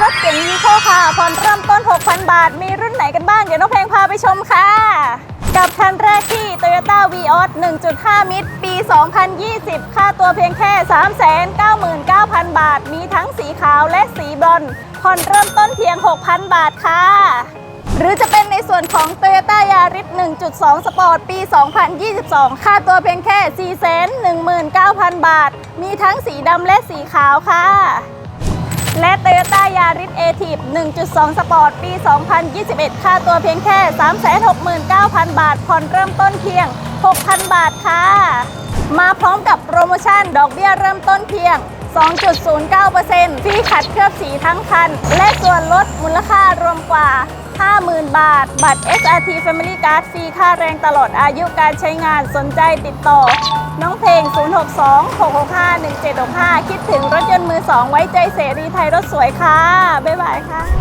รถเก๋งยีโคค่ะผ่อนเริ่มต้น 6,000 บาท มีรุ่นไหนกันบ้าง เดี๋ยวน้องเพลงพาไปชมค่ะ กับคันแรกที่ Toyota Vios 1.5 มิตร ปี 2020 ค่าตัวเพียงแค่ 399,000 บาท มีทั้งสีขาวและสีบรอนซ์ผ่อนเริ่มต้นเพียง 6,000 บาทค่ะ หรือจะเป็นในส่วนของ Toyota Yaris 1.2 Sport ปี 2022 ค่าตัวเพียงแค่ 419,000 บาท มีทั้งสีดำและสีขาวค่ะ Toyota Yaris a t i v 1.2 Sport ปี 2021 ค่าตัวเพียงแค่ 369,000 บาท ผ่อนเริ่มต้นเพียง 6,000 บาทค่ะ มาพร้อมกับโปรโมชั่นดอกเบี้ยเริ่มต้นเพียง 2.09%ฟรีขัดเคลือบสีทั้งคัน และส่วนลดมูลค่ารวมกว่า 50,000 บาท บัตร SRT Family Card ฟรีค่าแรงตลอดอายุการใช้งานสนใจติดต่อ น้องเพลง 062-665-1765 คิดถึงรถยนต์มือสองไว้ใจเสรีไทยรถสวยค่ะ บ๊ายบายค่ะ